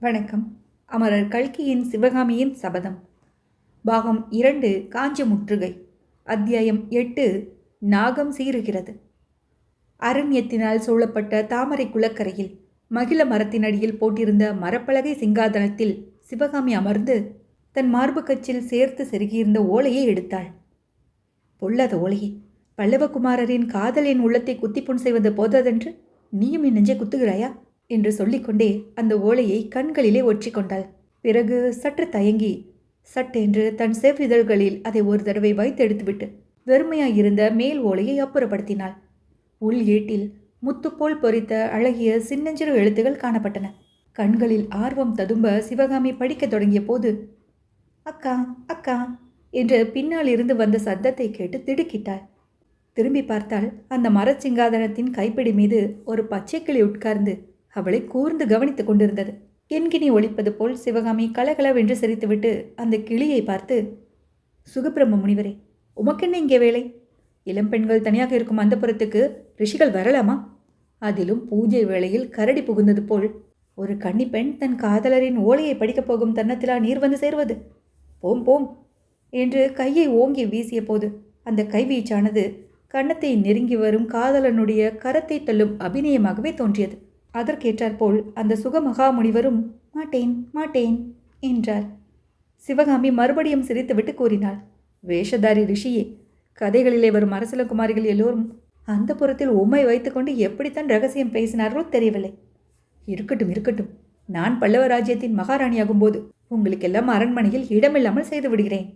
வணக்கம். அமரர் கல்கியின் சிவகாமியின் சபதம். பாகம் இரண்டு காஞ்ச முற்றுகை. அத்தியாயம் எட்டு நாகம் சீறுகிறது. அரண்யத்தினால் சூழப்பட்ட தாமரை குளக்கரையில் மகிழ மரத்தின் அடியில் போட்டிருந்த மரப்பலகை சிங்காதனத்தில் சிவகாமி அமர்ந்து தன் மார்பு கச்சில் சேர்த்து செருகியிருந்த ஓலையை எடுத்தாள். பொல்லாத ஓலையே பல்லவகுமாரரின் காதலின் உள்ளத்தை குத்திப்புண் செய்வது போததென்று நீயும் என் நெஞ்சை குத்துகிறாயா? என்று சொல்லிக்கொண்டே அந்த ஓலையை கண்களிலே ஒற்றிக்கொண்டாள். பிறகு சற்று தயங்கி சட்டென்று தன் செவ்விதழ்களில் அதை ஒரு தடவை வைத்தெடுத்துவிட்டு வெறுமையாயிருந்த மேல் ஓலையை அப்புறப்படுத்தினாள். உள் ஏட்டில் முத்துப்போல் பொறித்த அழகிய சின்னஞ்சிறு எழுத்துகள் காணப்பட்டன. கண்களில் ஆர்வம் ததும்ப சிவகாமி படிக்கத் தொடங்கிய போது அக்கா அக்கா என்று பின்னால் இருந்து வந்த சத்தத்தை கேட்டு திடுக்கிட்டாள். திரும்பி பார்த்தால் அந்த மரச்சிங்காதனத்தின் கைப்பிடி மீது ஒரு பச்சைக்கிளி உட்கார்ந்து அவளை கூர்ந்து கவனித்துக் கொண்டிருந்தது. என்கினி ஒழிப்பது போல் சிவகாமி கலகலவென்று சிரித்துவிட்டு அந்த கிளியை பார்த்து சுகப்பிரம்ம முனிவரே உமக்கென்ன இங்கே வேலை? இளம்பெண்கள் தனியாக இருக்கும் அந்த புறத்துக்கு ரிஷிகள் வரலாமா? அதிலும் பூஜை வேளையில் கரடி புகுந்தது போல் ஒரு கன்னிப்பெண் தன் காதலரின் ஓலையை படிக்கப் போகும் தன்னத்திலா நீர் வந்து சேர்வது? போம் போம் என்று கையை ஓங்கி வீசிய போது அந்த கைவீச்சானது கன்னத்தை நெருங்கி வரும் காதலனுடைய கரத்தை தள்ளும் அபிநயமாகவே தோன்றியது. அதற்கேற்றாற்போல் அந்த சுகமகாமுனிவரும் மாட்டேன் மாட்டேன் என்றார். சிவகாமி மறுபடியும் சிரித்துவிட்டு கூறினாள் வேஷதாரி ரிஷியே கதைகளிலே வரும் அரசலகுமாரிகள் எல்லோரும் அந்த புறத்தில் உம்மை வைத்துக்கொண்டு எப்படித்தான் ரகசியம் பேசினார்களோ தெரியவில்லை. இருக்கட்டும் இருக்கட்டும் நான் பல்லவ ராஜ்யத்தின் மகாராணியாகும் போது உங்களுக்கெல்லாம் அரண்மனையில் இடமில்லாமல் செய்து விடுகிறேன்.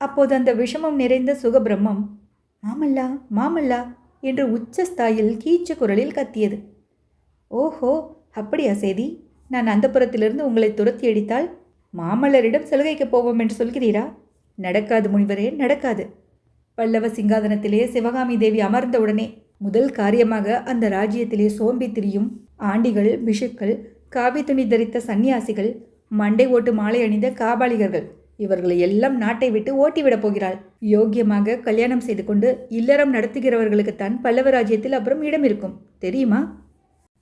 அப்போது அந்த விஷமம் நிறைந்த சுகபிரம்மம் மாமல்லா மாமல்லா என்று உச்சஸ்தாயில் கீச்ச குரலில் கத்தியது. ஓஹோ அப்படியா செய்தி நான் அந்த புறத்திலிருந்து உங்களை துரத்தி அடித்தால் மாமல்லரிடம் சலுகைக்கு போவோம் என்று சொல்கிறீரா? நடக்காது முனிவரே நடக்காது. பல்லவ சிங்காதனத்திலே சிவகாமி தேவி அமர்ந்தவுடனே முதல் காரியமாக அந்த ராஜ்யத்திலே சோம்பி திரியும் ஆண்டிகள் பிஷுக்கள் காவி துணி தரித்த சன்னியாசிகள் மண்டை ஓட்டு மாலை அணிந்த காபாலிகர்கள் இவர்களை எல்லாம் நாட்டை விட்டு ஓட்டிவிடப் போகிறாள். யோக்கியமாக கல்யாணம் செய்து கொண்டு இல்லறம் நடத்துகிறவர்களுக்குத்தான் பல்லவ ராஜ்யத்தில் அப்புறம் இடம் இருக்கும். தெரியுமா?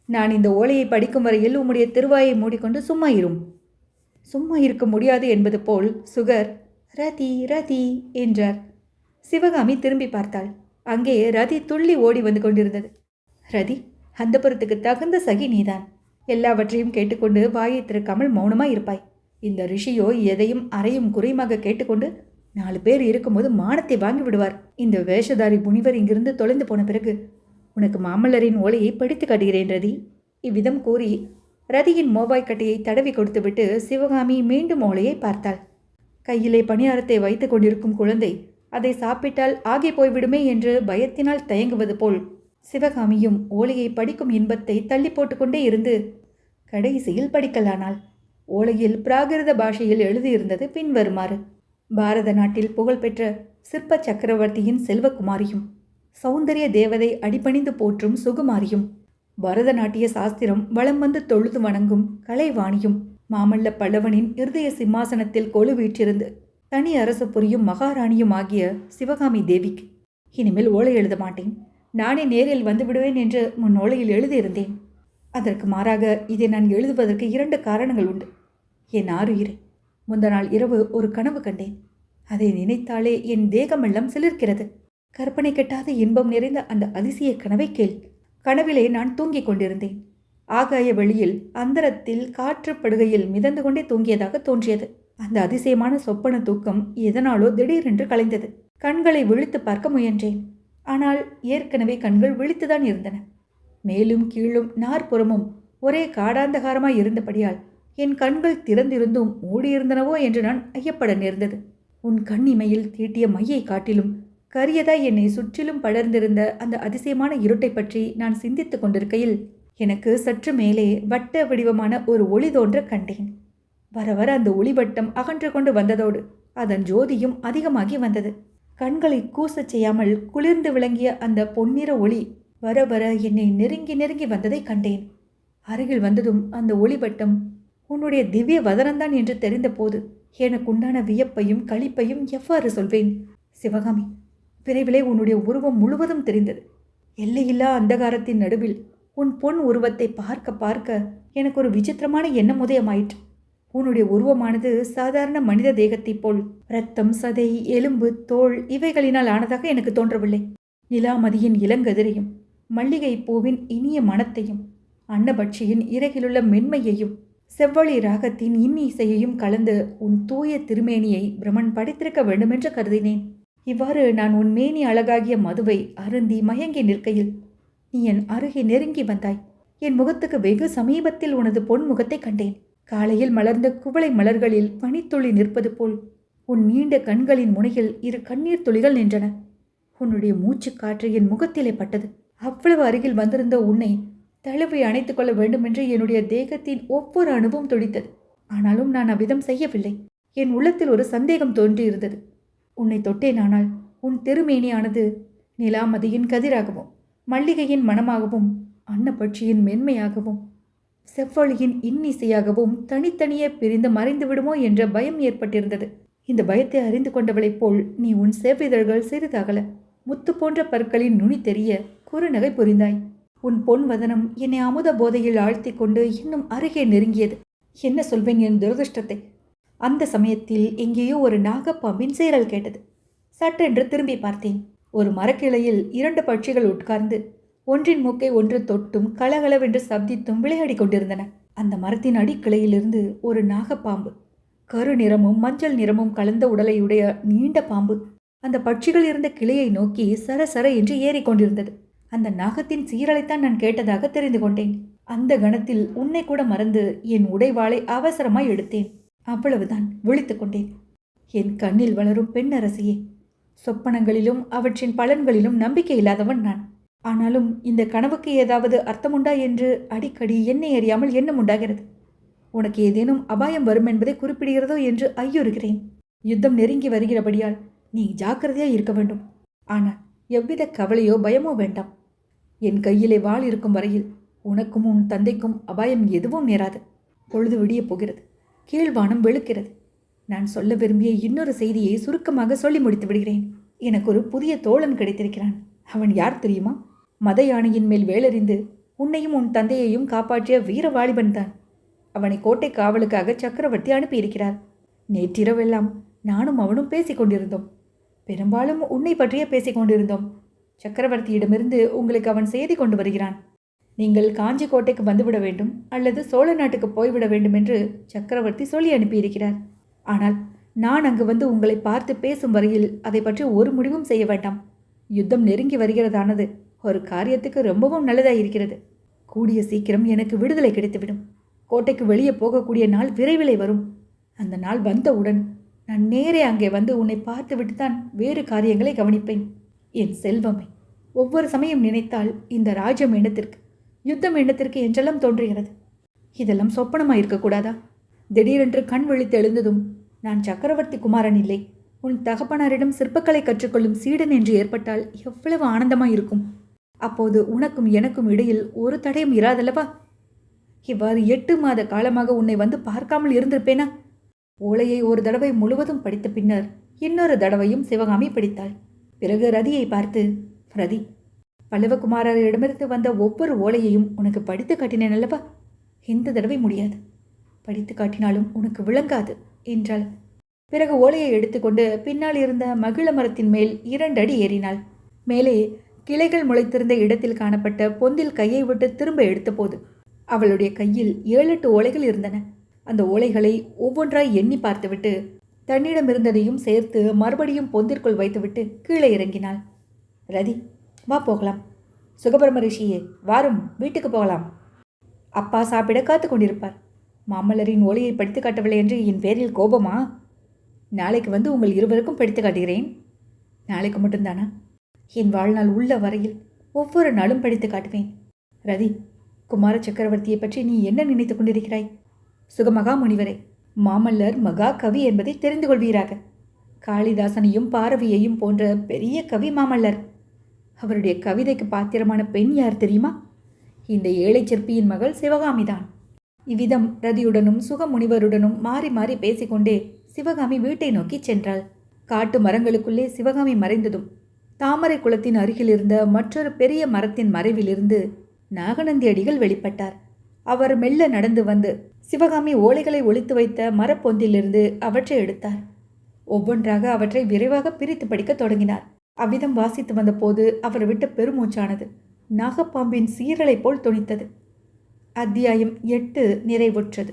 நான் இந்த ஓலையை படிக்கும் வரையில் உம்முடைய திருவாயை மூடிக்கொண்டு சும்மா இரும். சும்மா இருக்க முடியாது என்பது போல் சுகர் ரதி ரதி என்றார். சிவகாமி திரும்பி பார்த்தாள். அங்கே ரதி துள்ளி ஓடி வந்து கொண்டிருந்தது. ரதி அந்த புறத்துக்கு தகுந்த சகி நீதான். எல்லாவற்றையும் கேட்டுக்கொண்டு வாயை திறக்காமல் மௌனமாக இருப்பாய். இந்த ரிஷியோ எதையும் அறையும் குறையுமாக கேட்டுக்கொண்டு நாலு பேர் இருக்கும்போது மானத்தை வாங்கி விடுவார். இந்த வேஷதாரி முனிவர் இங்கிருந்து தொலைந்து போன பிறகு உனக்கு மாமல்லரின் ஓலையை படித்து காட்டுகிறேன் ரதி. இவ்விதம் கூறி ரதியின் மோபாய் கட்டையை தடவி கொடுத்துவிட்டு சிவகாமி மீண்டும் ஓலையை பார்த்தாள். கையிலே பணியாரத்தை வைத்து கொண்டிருக்கும் குழந்தை அதை சாப்பிட்டால் ஆகி போய்விடுமே என்று பயத்தினால் தயங்குவது போல் சிவகாமியும் ஓலையை படிக்கும் இன்பத்தை தள்ளி போட்டுக்கொண்டே இருந்து கடைசியில் படிக்கலானாள். ஓலையில் பிராகிருத பாஷையில் எழுதியிருந்தது பின்வருமாறு. பாரத நாட்டில் புகழ்பெற்ற சிற்ப சக்கரவர்த்தியின் செல்வகுமாரியும் சௌந்தரிய தேவதை அடிபணிந்து போற்றும் சுகுமாரியும் பரதநாட்டிய சாஸ்திரம் வளம் வந்து தொழுது வணங்கும் கலைவாணியும் மாமல்ல பல்லவனின் இருதய சிம்மாசனத்தில் கொழு வீற்றிருந்து தனி அரசு புரியும் மகாராணியும் ஆகிய சிவகாமி தேவிக்கு. இனிமேல் ஓலை எழுத மாட்டேன். நானே நேரில் வந்து விடுவேன் என்று முன் ஓலையில் எழுதியிருந்தேன். அதற்கு மாறாக இதை நான் எழுதுவதற்கு இரண்டு காரணங்கள் உண்டு. என் ஆறுயிரே முந்த நாள் இரவு ஒரு கனவு கண்டேன். அதை நினைத்தாலே என் தேகமெல்லாம் சிலிர்க்கிறது. கற்பனை கெட்டாத இன்பம் நிறைந்த அந்த அதிசய கனவை கேள். கனவிலே நான் தூங்கிக் கொண்டிருந்தேன். ஆகாய வெளியில் அந்தரத்தில் காற்று படுகையில் மிதந்து கொண்டே தூங்கியதாக தோன்றியது. அந்த அதிசயமான சொப்பன தூக்கம் எதனாலோ திடீரென்று கலைந்தது. கண்களை விழித்து பார்க்க முயன்றேன். ஆனால் ஏற்கனவே கண்கள் விழித்துதான் இருந்தன. மேலும் கீழும் நாற்புறமும் ஒரே காடாந்தகாரமாய் இருந்தபடியால் என் கண்கள் திறந்திருந்தும் மூடியிருந்தனவோ என்று நான் ஐயப்பட நேர்ந்தது. உன் கண்ணிமையில் தீட்டிய மையை காட்டிலும் கரியதாய் என்னை சுற்றிலும் படர்ந்திருந்த அந்த அதிசயமான இருட்டை பற்றி நான் சிந்தித்துக் கொண்டிருக்கையில் எனக்கு சற்று மேலே வட்ட வடிவமான ஒரு ஒளி தோன்ற கண்டேன். வர வர அந்த ஒளிவட்டம் அகன்று கொண்டு வந்ததோடு அதன் ஜோதியும் அதிகமாகி வந்தது. கண்களை கூசச் செய்யாமல் குளிர்ந்து விளங்கிய அந்த பொன்னிற ஒளி வர வர என்னை நெருங்கி நெருங்கி வந்ததை கண்டேன். அருகில் வந்ததும் அந்த ஒளிவட்டம் உன்னுடைய திவ்ய வதனந்தான் என்று தெரிந்தபோது எனக்குண்டான வியப்பையும் களிப்பையும் எவ்வாறு சொல்வேன்? சிவகாமி விரைவிலே உன்னுடைய உருவம் முழுவதும் தெரிந்தது. எல்லையில்லா அந்தகாரத்தின் நடுவில் உன் பொன் உருவத்தை பார்க்க பார்க்க எனக்கு ஒரு விசித்திரமான எண்ணம் உதயமாயிற்று. உன்னுடைய உருவமானது சாதாரண மனித தேகத்தைப் போல் ரத்தம் சதை எலும்பு தோல் இவைகளினால் ஆனதாக எனக்கு தோன்றவில்லை. நிலாமதியின் இளங்கதிரையும் மல்லிகை பூவின் இனிய மனத்தையும் அன்னபட்சியின் இறகிலுள்ள மென்மையையும் செவ்வழி ராகத்தின் இன்னிசையையும் கலந்து உன் தூய திருமேனியை பிரமன் படித்திருக்க வேண்டுமென்று கருதினேன். இவ்வாறு நான் உன் மேனி அழகாகிய மதுவை அருந்தி மயங்கி நிற்கையில் நீ என் அருகே நெருங்கி வந்தாய். என் முகத்துக்கு வெகு சமீபத்தில் உனது பொன் முகத்தை கண்டேன். காலையில் மலர்ந்த குவளை மலர்களில் பனித்துளி நிற்பது போல் உன் நீண்ட கண்களின் முனையில் இரு கண்ணீர் துளிகள் நின்றன. உன்னுடைய மூச்சுக் காற்று என் முகத்திலே பட்டது. அவ்வளவு அருகில் வந்திருந்த உன்னை தழுவி அணைத்துக் கொள்ள வேண்டுமென்று என்னுடைய தேகத்தின் ஒவ்வொரு அணுவும் துடித்தது. ஆனாலும் நான் அவ்விதம் செய்யவில்லை. என் உள்ளத்தில் ஒரு சந்தேகம் தோன்றியிருந்தது. உன்னை தொட்டேனானால் உன் திருமேனியானது நிலாமதியின் கதிராகவும் மல்லிகையின் மணமாகவும் அன்னப்பட்சியின் மென்மையாகவும் செவ்வழியின் இன்னிசையாகவும் தனித்தனியே பிரிந்து மறைந்து விடுமோ என்ற பயம் ஏற்பட்டிருந்தது. இந்த பயத்தை அறிந்து கொண்டவளைப் போல் நீ உன் செவ்விதழ்கள் சிறிதகல. முத்து போன்ற பற்களின் நுனி தெரிய குறுநகை புரிந்தாய். உன் பொன் வதனம் என்னை அமுத போதையில் ஆழ்த்தி கொண்டு இன்னும் அருகே நெருங்கியது. என்ன சொல்வேன் என் துரதிருஷ்டத்தை? அந்த சமயத்தில் எங்கேயோ ஒரு நாகப்பாம்பின் சீரல் கேட்டது. சட்டென்று திரும்பி பார்த்தேன். ஒரு மரக்கிளையில் இரண்டு பட்சிகள் உட்கார்ந்து ஒன்றின் மூக்கை ஒன்று தொட்டும் கலகலவென்று சப்தித்தும் விளையாடி கொண்டிருந்தன. அந்த மரத்தின் அடிக்கிளையிலிருந்து ஒரு நாகப்பாம்பு கரு நிறமும் மஞ்சள் நிறமும் கலந்த உடலையுடைய நீண்ட பாம்பு அந்த பட்சிகள் இருந்த கிளையை நோக்கி சரசர என்று ஏறிக்கொண்டிருந்தது அந்த நாகத்தின் சீரலைத்தான் நான் கேட்டதாக தெரிந்து கொண்டேன். அந்த கணத்தில் உன்னை கூட மறந்து என் உடைவாளை அவசரமாய் எடுத்தேன். அவ்வளவுதான் விழித்துக் கொண்டேன். என் கண்ணில் வளரும் பெண்ணரசியே சொப்பனங்களிலும் அவற்றின் பலன்களிலும் நம்பிக்கை இல்லாதவன் நான். ஆனாலும் இந்த கனவுக்கு ஏதாவது அர்த்தமுண்டா என்று அடிக்கடி என்னை அறியாமல் எண்ணம் உண்டாகிறது. உனக்கு ஏதேனும் அபாயம் வரும் என்பதை குறிப்பிடுகிறதோ என்று ஐயுறுகிறேன். யுத்தம் நெருங்கி வருகிறபடியால் நீ ஜாக்கிரதையாக இருக்க வேண்டும். ஆனால் எவ்வித கவலையோ பயமோ வேண்டாம். என் கையிலே வாள் இருக்கும் வரையில் உனக்கும் உன் தந்தைக்கும் அபாயம் எதுவும் நேராது. பொழுது விடியப் போகிறது. கீழ்வானம் வெளுக்கிறது. நான் சொல்ல விரும்பிய இன்னொரு செய்தியை சுருக்கமாக சொல்லி முடித்து விடுகிறேன். எனக்கு ஒரு புதிய தோழன் கிடைத்திருக்கிறான். அவன் யார் தெரியுமா? மத யானையின் மேல் வேலறிந்து உன்னையும் உன் தந்தையையும் காப்பாற்றிய வீர வாலிபன் தான். அவனை கோட்டை காவலுக்காக சக்கரவர்த்தி அனுப்பியிருக்கிறார். நேற்றிரவெல்லாம் நானும் அவனும் பேசிக் கொண்டிருந்தோம். பெரும்பாலும் உன்னை பற்றியே பேசிக் கொண்டிருந்தோம். சக்கரவர்த்தியிடமிருந்து உங்களுக்கு அவன் செய்தி கொண்டு வருகிறான். நீங்கள் காஞ்சி கோட்டைக்கு வந்துவிட வேண்டும் அல்லது சோழ நாட்டுக்கு போய்விட வேண்டும் என்று சக்கரவர்த்தி சொல்லி அனுப்பியிருக்கிறார். ஆனால் நான் அங்கு வந்து உங்களை பார்த்து பேசும் வரையில் அதை பற்றி ஒரு முடிவும் செய்ய வேண்டாம். யுத்தம் நெருங்கி வருகிறதானது. ஒரு காரியத்துக்கு ரொம்பவும் நல்லதாக இருக்கிறது கூடிய சீக்கிரம் எனக்கு விடுதலை கிடைத்துவிடும். கோட்டைக்கு வெளியே போகக்கூடிய நாள் விரைவிலே வரும். அந்த நாள் வந்தவுடன் நான் நேரே அங்கே வந்து உன்னை பார்த்துவிட்டு தான் வேறு காரியங்களை கவனிப்பேன். என் செல்வமே ஒவ்வொரு சமயம் நினைத்தால் இந்த ராஜம் எண்ணத்திற்கு யுத்தம் எண்ணத்திற்கு என்றெல்லாம் தோன்றுகிறது. இதெல்லாம் சொப்பனமாக இருக்கக்கூடாதா? திடீரென்று கண் விழித்து எழுந்ததும் நான் சக்கரவர்த்தி குமாரன் இல்லை. உன் தகப்பனாரிடம் சிற்பக்கலை கற்றுக்கொள்ளும் சீடன் என்று ஏற்பட்டால் எவ்வளவு ஆனந்தமாக இருக்கும். அப்போது உனக்கும் எனக்கும் இடையில் ஒரு தடையும் இராதல்லவா? இவ்வாறு எட்டு மாத காலமாக உன்னை வந்து பார்க்காமல் இருந்திருப்பேனா? ஓலையை ஒரு தடவை முழுவதும் படித்த பின்னர் இன்னொரு தடவையும் சிவகாமி படித்தாள். பிறகு ரதியை பார்த்து ரதி பல்லவகுமாரரிடமிருந்து வந்த ஒவ்வொரு ஓலையையும் உனக்கு படித்து காட்டினேன் அல்லவா? இந்த தடவை முடியாது. படித்து காட்டினாலும் உனக்கு விளங்காது என்றாள். பிறகு ஓலையை எடுத்துக்கொண்டு பின்னால் இருந்த மகிழ மரத்தின் மேல் இரண்டு அடி ஏறினாள். மேலே கிளைகள் முளைத்திருந்த இடத்தில் காணப்பட்ட பொந்தில் கையை விட்டு திரும்ப எடுத்தபோது அவளுடைய கையில் ஏழு எட்டு ஓலைகள் இருந்தன. அந்த ஓலைகளை ஒவ்வொன்றாய் எண்ணி பார்த்துவிட்டு தன்னிடம் இருந்ததையும் சேர்த்து மறுபடியும் பொந்திற்குள் வைத்துவிட்டு கீழே இறங்கினாள். ரதி வா போகலாம். சுகபிரம ரிஷியே வாரும் வீட்டுக்கு போகலாம். அப்பா சாப்பிட காத்து கொண்டிருப்பார். மாமல்லரின் ஓலையை படித்து காட்டவில்லை என்று என் பேரில் கோபமா? நாளைக்கு வந்து உங்கள் இருவருக்கும் படித்து காட்டுகிறேன். நாளைக்கு மட்டும்தானா? என் வாழ்நாள் உள்ள வரையில் ஒவ்வொரு நாளும் படித்து காட்டுவேன். ரதி குமார சக்கரவர்த்தியை பற்றி நீ என்ன நினைத்து கொண்டிருக்கிறாய்? சுகமகா முனிவரே மாமல்லர் மகா கவி என்பதை தெரிந்து கொள்வீராக. காளிதாசனையும் பாரவியையும் போன்ற பெரிய கவி மாமல்லர். அவருடைய கவிதைக்கு பாத்திரமான பெண் யார் தெரியுமா? இந்த ஏழை சிற்பியின் மகள் சிவகாமிதான். இவ்விதம் ரதியுடனும் சுகமுனிவருடனும் மாறி மாறி பேசிக்கொண்டே சிவகாமி வீட்டை நோக்கி சென்றாள். காட்டு மரங்களுக்குள்ளே சிவகாமி மறைந்ததும் தாமரை குளத்தின் அருகில் இருந்த மற்றொரு பெரிய மரத்தின் மறைவிலிருந்து நாகநந்தி அடிகள் வெளிப்பட்டார். அவர் மெல்ல நடந்து வந்து சிவகாமி ஓலைகளை ஒளித்து வைத்த மரப்பொந்திலிருந்து அவற்றை எடுத்தார். ஒவ்வொன்றாக அவற்றை விரைவாக பிரித்து படிக்க தொடங்கினார். அவ்விதம் வாசித்து வந்தபோது அவர் விட்ட பெருமூச்சானது. நாகப்பாம்பின் சீரலை போல் துணித்தது. அத்தியாயம் எட்டு நிறைவுற்றது.